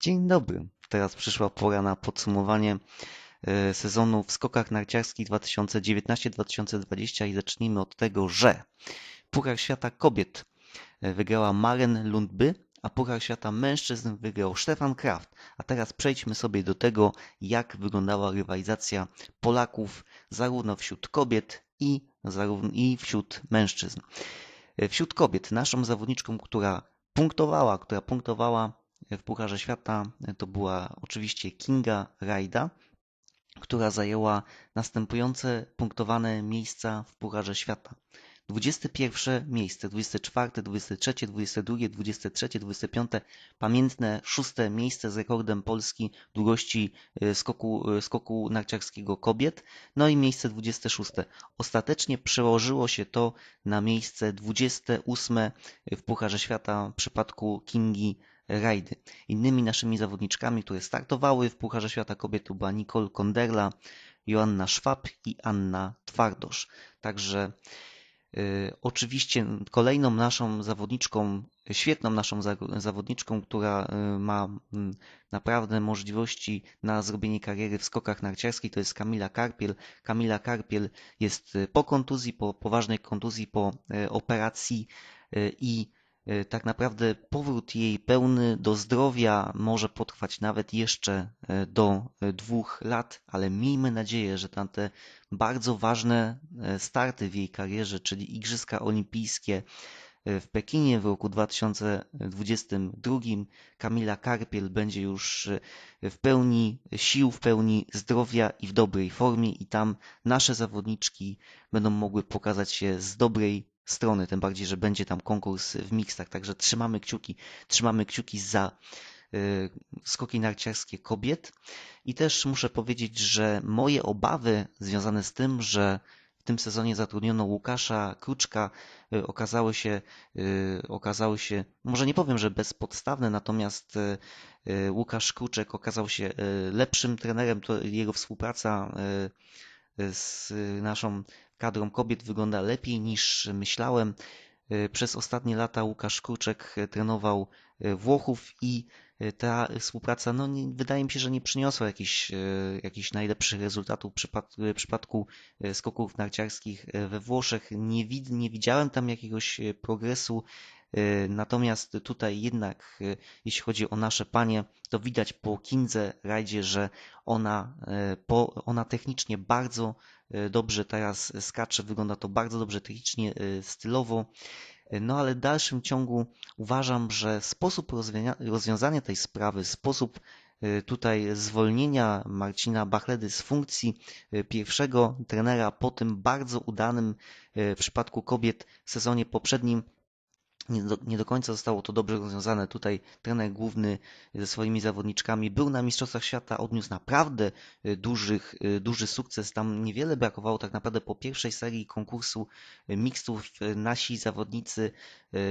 Dzień dobry. Teraz przyszła pora na podsumowanie e, sezonu w skokach narciarskich 2019-2020 i zacznijmy od tego, że Puchar Świata Kobiet e, wygrała Maren Lundby, a Puchar Świata Mężczyzn wygrał Stefan Kraft. A teraz przejdźmy sobie do tego, jak wyglądała rywalizacja Polaków zarówno wśród kobiet i, zarówno, i wśród mężczyzn. E, wśród kobiet naszą zawodniczką, która punktowała, która punktowała w Pucharze Świata to była oczywiście Kinga Rajda, która zajęła następujące punktowane miejsca w Pucharze Świata. 21 miejsce, 24, 23, 22, 23, 25, pamiętne szóste miejsce z rekordem Polski długości e, skoku, e, skoku narciarskiego kobiet, no i miejsce 26. Ostatecznie przełożyło się to na miejsce 28 w Pucharze Świata w przypadku Kingi rajdy. Innymi naszymi zawodniczkami, które startowały w Pucharze Świata Kobiet była Nicole Konderla, Joanna Szwab i Anna Twardosz. Także y, oczywiście kolejną naszą zawodniczką, świetną naszą za, zawodniczką, która y, ma y, naprawdę możliwości na zrobienie kariery w skokach narciarskich, to jest Kamila Karpiel. Kamila Karpiel jest y, po kontuzji, po poważnej kontuzji, po y, operacji y, i tak naprawdę powrót jej pełny do zdrowia może potrwać nawet jeszcze e, do e, dwóch lat, ale miejmy nadzieję, że tamte bardzo ważne starty w jej karierze, czyli Igrzyska Olimpijskie w Pekinie w roku 2022 Kamila Karpiel będzie już w pełni sił, w pełni zdrowia i w dobrej formie i tam nasze zawodniczki będą mogły pokazać się z dobrej strony, tym bardziej, że będzie tam konkurs w mixtach, także trzymamy kciuki, trzymamy kciuki za y, skoki narciarskie kobiet. I też muszę powiedzieć, że moje obawy związane z tym, że w tym sezonie zatrudniono Łukasza Kruczka y, okazały się, y, okazały się, może nie powiem, że bezpodstawne, natomiast Łukasz Kruczek okazał się lepszym trenerem, jego współpraca z naszą kadrą kobiet wygląda lepiej niż myślałem. E, przez ostatnie lata Łukasz Kurczek trenował e, Włochów i e, ta współpraca, no nie, wydaje mi się, że nie przyniosła jakichś, jakichś najlepszych rezultatów w przypadku skoków narciarskich we Włoszech. Nie, nie widziałem tam jakiegoś progresu E, natomiast tutaj jednak, e, jeśli chodzi o nasze panie, to widać po Kindze Rajdzie, że ona, e, po, ona technicznie bardzo dobrze teraz skacze, wygląda to bardzo dobrze technicznie, stylowo. No ale w dalszym ciągu uważam, że sposób rozwiązania tej sprawy, sposób tutaj zwolnienia Marcina Bachledy z funkcji pierwszego trenera po tym bardzo udanym w przypadku kobiet sezonie poprzednim nie do, nie do końca zostało to dobrze rozwiązane. Tutaj trener główny ze swoimi zawodniczkami był na Mistrzostwach Świata, odniósł naprawdę y, dużych, y, duży sukces. Tam niewiele brakowało tak naprawdę po pierwszej serii konkursu y, mixtów. Nasi zawodnicy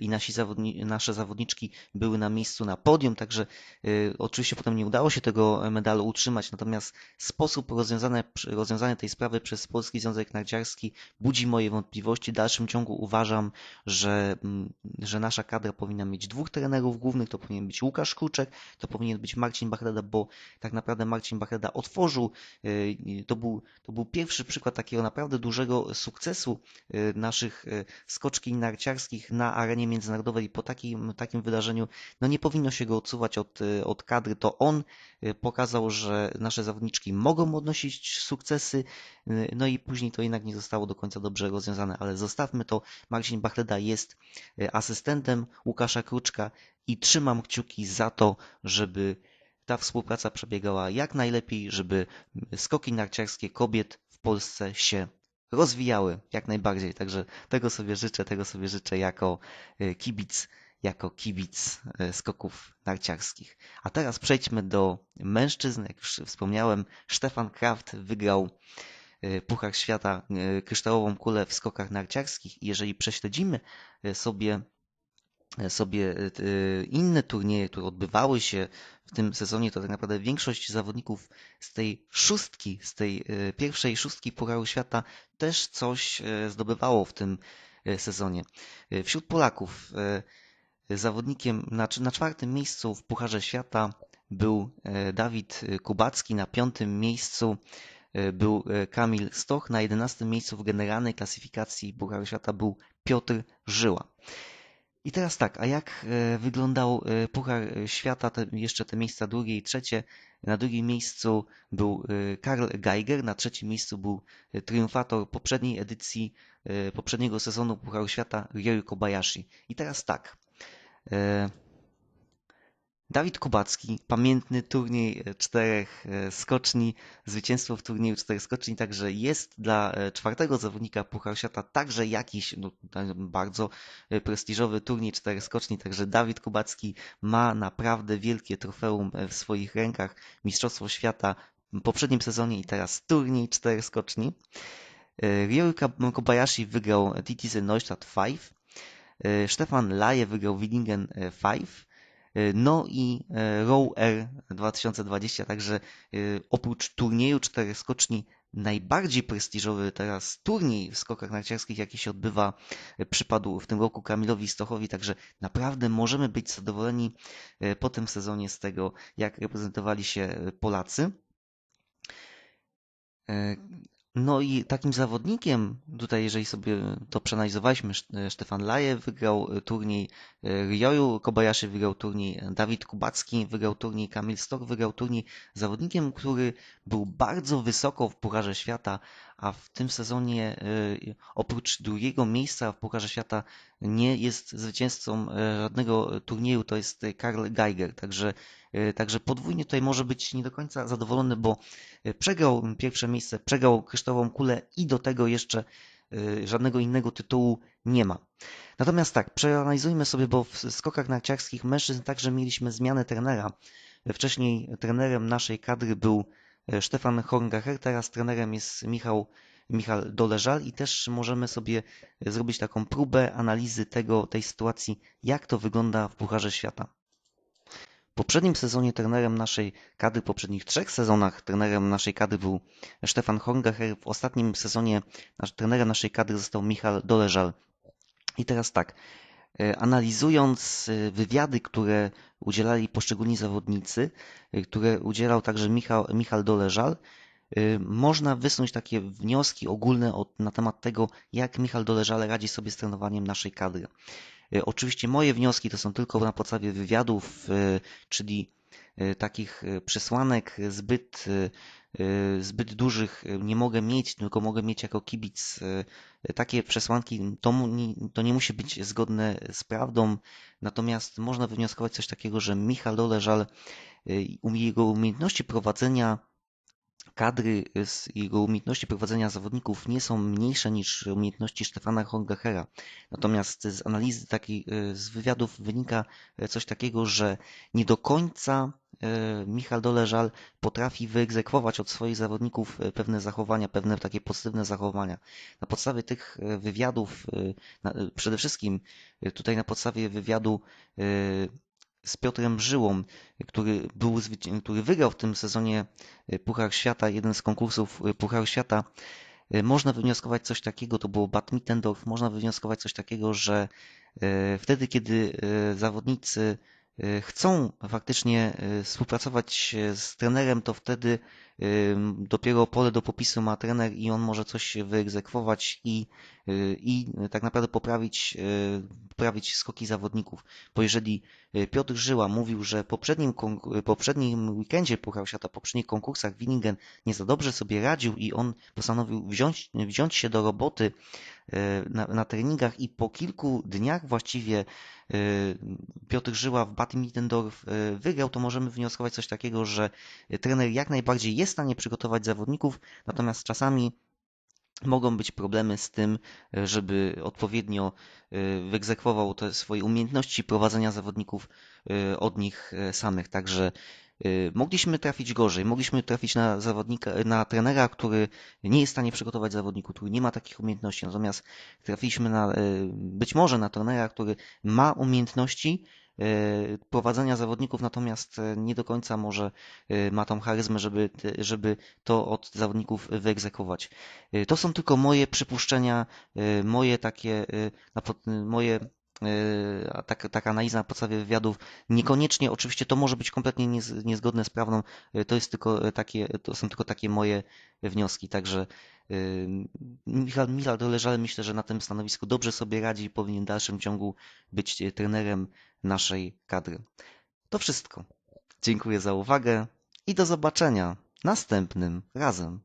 i nasi zawodni nasze zawodniczki były na miejscu na podium, także oczywiście potem nie udało się tego medalu utrzymać, natomiast sposób rozwiązania, rozwiązania tej sprawy przez Polski Związek Narciarski budzi moje wątpliwości. W dalszym ciągu uważam, że mm, że nasza kadra powinna mieć dwóch trenerów głównych, to powinien być Łukasz Kruczek, to powinien być Marcin Bachreda, bo tak naprawdę Marcin Bachreda otworzył, y, to był, to był pierwszy przykład takiego naprawdę dużego sukcesu y, naszych y, skoczki narciarskich na arenie międzynarodowej. Po takim, takim wydarzeniu, no nie powinno się go odsuwać od, od kadry, to on pokazał, że nasze zawodniczki mogą odnosić sukcesy, no i później to jednak nie zostało do końca dobrze rozwiązane, ale zostawmy to, Marcin Bachleda jest asystentem asystentem Łukasza Kruczka i trzymam kciuki za to, żeby ta współpraca przebiegała jak najlepiej, żeby skoki narciarskie kobiet w Polsce się rozwijały jak najbardziej. Także tego sobie życzę, tego sobie życzę jako e, kibic, jako kibic e, skoków narciarskich. A teraz przejdźmy do mężczyzn. Jak już wspomniałem, Stefan Kraft wygrał e, Puchar Świata kryształową kulę w skokach narciarskich. Jeżeli prześledzimy sobie sobie e, inne turnieje, które odbywały się w tym sezonie, to tak naprawdę większość zawodników z tej szóstki, z tej e, pierwszej szóstki Pucharu Świata też coś e, zdobywało w tym sezonie. Wśród Polaków zawodnikiem na, na czwartym miejscu w Pucharze Świata był Dawid Kubacki, na piątym miejscu był Kamil Stoch, na jedenastym miejscu w generalnej klasyfikacji Pucharu Świata był Piotr Żyła. I teraz tak, a jak e, wyglądał e, Puchar Świata, te, jeszcze te miejsca drugie i trzecie? Na drugim miejscu był e, Karl Geiger, na trzecim miejscu był triumfator poprzedniej edycji, poprzedniego sezonu Pucharu Świata, Ryoyu Kobayashi. I teraz tak, Dawid Kubacki, pamiętny turniej e, czterech e, skoczni, zwycięstwo w turnieju czterech skoczni, także jest dla e, czwartego zawodnika Puchar Świata także jakiś no, bardzo prestiżowy turniej czterech skoczni, także Dawid Kubacki ma naprawdę wielkie trofeum w swoich rękach, Mistrzostwo Świata w poprzednim sezonie i teraz turniej czterech skoczni. Ryoyu Kobayashi wygrał TTC Neustadt 5, Stefan Laje wygrał Willingen 5, E, no i e, Row R 2020, także e, oprócz turnieju czterech skoczni najbardziej prestiżowy teraz turniej w skokach narciarskich, jaki się odbywa, przypadł w tym roku Kamilowi Stochowi, także naprawdę możemy być zadowoleni po tym sezonie z tego, jak reprezentowali się Polacy. No i takim zawodnikiem, tutaj jeżeli sobie to przeanalizowaliśmy, Stefan Laje wygrał e, turniej e, Ryoyu, Kobayashi wygrał turniej, Dawid Kubacki wygrał turniej, Kamil Stok wygrał turniej. Zawodnikiem, który był bardzo wysoko w Pucharze Świata, a w tym sezonie e, oprócz drugiego miejsca w Pucharze Świata nie jest zwycięzcą żadnego turnieju, to jest Karl Geiger, także E, także podwójnie tutaj może być nie do końca zadowolony, bo e, przegrał pierwsze miejsce, przegrał kryształową kulę i do tego jeszcze e, żadnego innego tytułu nie ma. Natomiast tak, przeanalizujmy sobie, bo w skokach narciarskich mężczyzn także mieliśmy zmianę trenera. Wcześniej trenerem naszej kadry był Stefan Horngacher, teraz trenerem jest Michał, Michał Doleżal i też możemy sobie zrobić taką próbę analizy tego, tej sytuacji, jak to wygląda w Pucharze Świata poprzednim sezonie trenerem naszej kadry, w poprzednich trzech sezonach trenerem naszej kadry był Stefan Horngacher. W ostatnim sezonie trenerem naszej kadry został Michał Doleżal. I teraz tak, e, analizując e, wywiady, które udzielali poszczególni zawodnicy, e, które udzielał także Michał, Michał Doleżal, można wysnuć takie wnioski ogólne na temat tego, jak Michał Doleżal radzi sobie z trenowaniem naszej kadry. E, oczywiście moje wnioski to są tylko na podstawie wywiadów, e, czyli e, takich przesłanek zbyt, zbyt dużych nie mogę mieć, tylko mogę mieć jako kibic. Takie przesłanki to, to nie musi być zgodne z prawdą, natomiast można wywnioskować coś takiego, że Michał Doleżal, jego umiejętności prowadzenia kadry z jego umiejętności prowadzenia zawodników nie są mniejsze niż umiejętności Stefana Hongachera. Natomiast z analizy takiej, e, z wywiadów wynika e, coś takiego, że nie do końca e, Michał Doleżal potrafi wyegzekwować od swoich zawodników pewne zachowania, pewne takie pozytywne zachowania. Na podstawie tych wywiadów, przede wszystkim tutaj na podstawie wywiadu z Piotrem Żyłą, który, był, który wygrał w tym sezonie e, Puchar Świata, jeden z konkursów e, Pucharu Świata, e, można wywnioskować coś takiego, to było Bad Mittendorf, można wywnioskować coś takiego, że wtedy, kiedy zawodnicy chcą faktycznie współpracować z trenerem, to wtedy dopiero pole do popisu ma trener i on może coś wyegzekwować i, y, i tak naprawdę poprawić, y, poprawić skoki zawodników. Bo jeżeli y, Piotr Żyła mówił, że poprzednim, poprzednim weekendzie Puchar Świata, poprzednich konkursach Winningen nie za dobrze sobie radził i on postanowił wziąć, wziąć się do roboty na, na treningach i po kilku dniach właściwie Piotr Żyła w Bad Mittendorf wygrał, to możemy wnioskować coś takiego, że trener jak najbardziej jest w stanie przygotować zawodników, natomiast czasami mogą być problemy z tym, żeby odpowiednio e, wyegzekwował te swoje umiejętności prowadzenia zawodników e, od nich e, samych. Także mogliśmy trafić gorzej, mogliśmy trafić na zawodnika, na trenera, który nie jest w stanie przygotować zawodników, który nie ma takich umiejętności, natomiast trafiliśmy na, być może na trenera, który ma umiejętności, E, prowadzenia zawodników, natomiast e, nie do końca może e, ma tą charyzmę, żeby, żeby to od zawodników wyegzekwować. To są tylko moje przypuszczenia, moje takie, moje tak, taka analiza na podstawie wywiadów, niekoniecznie, oczywiście to może być kompletnie niez, niezgodne z prawdą, yy, to jest tylko takie, to są tylko takie moje wnioski, także yy, Michał, Michał Doleżal myślę, że na tym stanowisku dobrze sobie radzi i powinien w dalszym ciągu być trenerem naszej kadry. To wszystko. Dziękuję za uwagę i do zobaczenia następnym razem.